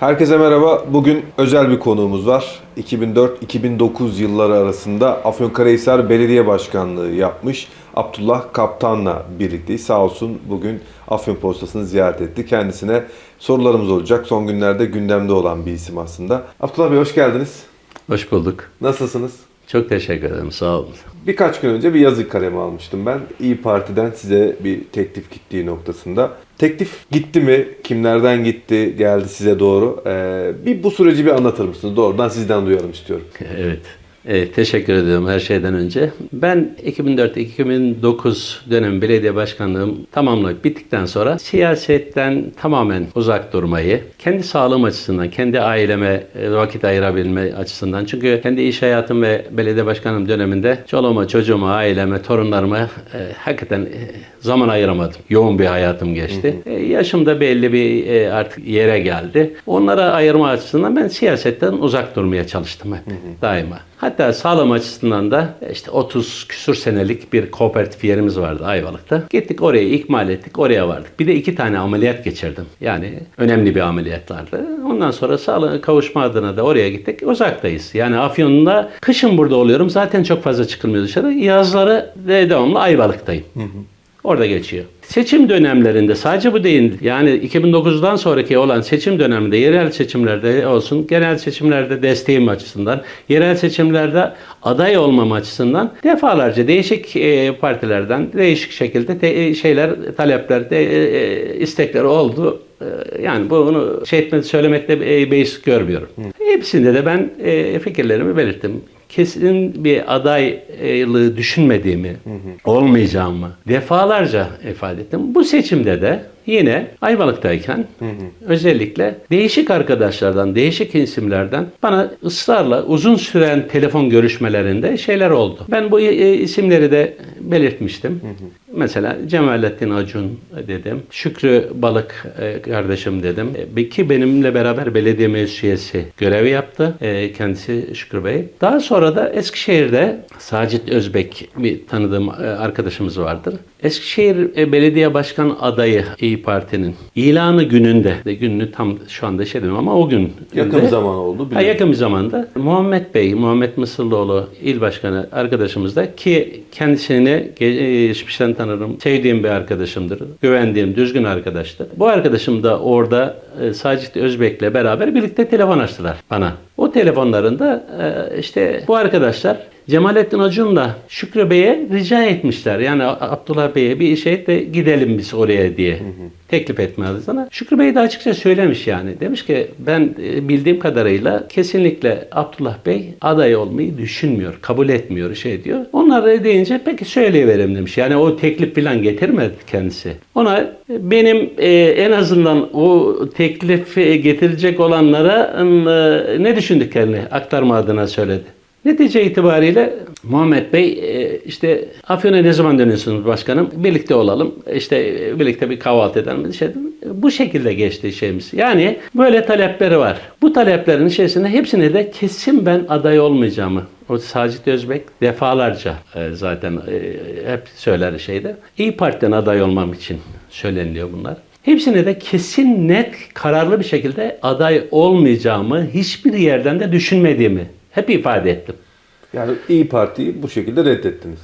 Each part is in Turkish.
Herkese merhaba. Bugün özel bir konuğumuz var. 2004-2009 yılları arasında Afyonkarahisar Belediye Başkanlığı yapmış Abdullah Kaptan'la birlikteyiz. Sağ olsun bugün Afyon Postası'nı ziyaret etti. Kendisine sorularımız olacak. Son günlerde gündemde olan bir isim aslında. Abdullah Bey hoş geldiniz. Hoş bulduk. Nasılsınız? Çok teşekkür ederim. Sağ olun. Birkaç gün önce bir yazı kalemi almıştım ben. İyi Parti'den size bir teklif gittiği noktasında. Teklif gitti mi? Kimlerden gitti? Geldi size doğru. Ee, bir bu süreci bir anlatır mısınız? Doğrudan sizden duyalım istiyorum. Evet. Evet, teşekkür ediyorum her şeyden önce. Ben 2004-2009 dönem belediye başkanlığım tamamlayıp bittikten sonra siyasetten tamamen uzak durmayı, kendi sağlığım açısından, kendi aileme e, vakit ayırabilme açısından. Çünkü kendi iş hayatım ve belediye başkanlığım döneminde çoluğuma, çocuğuma, aileme, torunlarıma e, hakikaten e, zaman ayıramadım. Yoğun bir hayatım geçti. E, yaşım da belli bir e, artık yere geldi. Onlara ayırma açısından ben siyasetten uzak durmaya çalıştım hep daima. Hatta sağlam açısından da işte 30 küsur senelik bir kooperatif yerimiz vardı Ayvalık'ta. Gittik oraya ikmal ettik, oraya vardık. Bir de iki tane ameliyat geçirdim. Yani önemli bir ameliyatlardı. Ondan sonra sağlığa kavuşma adına da oraya gittik. Uzaktayız. Yani Afyon'da kışın burada oluyorum. Zaten çok fazla çıkılmıyor dışarı. Yazları de devamlı Ayvalık'tayım. Orada geçiyor. Seçim dönemlerinde sadece bu değil. Yani 2009'dan sonraki olan seçim döneminde yerel seçimlerde olsun, genel seçimlerde desteğim açısından, yerel seçimlerde aday olmam açısından defalarca değişik e, partilerden değişik şekilde e, şeyler, talepler, e, istekler oldu. E, Yani bunu şey etmek, söylemekte beis görmüyorum. Hepsinde de ben fikirlerimi belirttim kesin bir adaylığı düşünmediğimi, olmayacağımı defalarca ifade ettim. Bu seçimde de yine Ayvalık'tayken özellikle değişik arkadaşlardan, değişik isimlerden bana ısrarla uzun süren telefon görüşmelerinde şeyler oldu. Ben bu isimleri de belirtmiştim. Mesela Cemalettin Acun dedim. Şükrü Balık e, kardeşim dedim. E, Ki benimle beraber belediye meclis üyesi görevi yaptı. E, Kendisi Şükrü Bey. Daha sonra da Eskişehir'de Sacit Özbek bir tanıdığım arkadaşımız vardır. Eskişehir Belediye Başkan adayı İyi Parti'nin ilanı gününde, de gününü tam şu anda şey demiyorum ama o gün Yakın günde- zaman oldu. Ha, yakın bir zamanda Muhammed Bey, Muhammed Mısırlıoğlu il başkanı arkadaşımız da ki kendisini ge- geçmişten tanırım. Sevdiğim bir arkadaşımdır. Güvendiğim, düzgün arkadaştır. Bu arkadaşım da orada e, Sacit Özbek'le beraber birlikte telefon açtılar bana. O telefonlarında e, işte bu arkadaşlar Cemalettin Acun'la Şükrü Bey'e rica etmişler. Yani Abdullah Bey'e bir şey de gidelim biz oraya diye teklif etme adına. Şükrü Bey de açıkça söylemiş yani. Demiş ki ben e, bildiğim kadarıyla kesinlikle Abdullah Bey aday olmayı düşünmüyor. Kabul etmiyor şey diyor. Onlar da deyince peki söyleyiverim demiş. Yani o teklif falan getirmedi kendisi. Ona e, benim e, en azından o teklifi getirecek olanlara e, ne düşündüklerini aktarma adına söyledi. Netice itibariyle Muhammed Bey e, işte Afyon'a ne zaman dönüyorsunuz başkanım? Birlikte olalım. İşte e, birlikte bir kahvaltı edelim. Şey, bu şekilde geçti şeyimiz. Yani böyle talepleri var. Bu taleplerin içerisinde hepsine de kesin ben aday olmayacağımı o Sacit Özbek defalarca e, zaten hep söyler şeyde. İyi Parti'den aday olmam için söyleniliyor bunlar. Hepsine de kesin net kararlı bir şekilde aday olmayacağımı hiçbir yerden de düşünmediğimi hep ifade ettim. Yani İyi Parti'yi bu şekilde reddettiniz.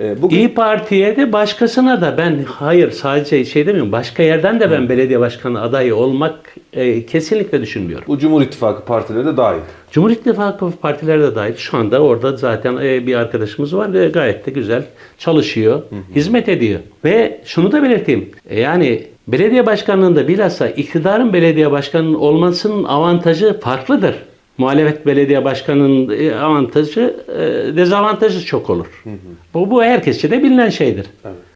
Ee, bugün İyi Parti'ye de başkasına da ben hayır sadece şey demiyorum başka yerden de ben belediye başkanı adayı olmak e, kesinlikle düşünmüyorum. bu Cumhur İttifakı partileri de dahil. Cumhur İttifakı partileri de dahil şu anda orada zaten e, bir arkadaşımız var ve gayet de güzel çalışıyor, hizmet ediyor. Ve şunu da belirteyim. e, Yani belediye başkanlığında bilhassa iktidarın belediye başkanının olmasının avantajı farklıdır. Muhalefet belediye başkanının e, avantajı, e, dezavantajı çok olur. Bu, bu herkesçe de bilinen şeydir. Evet.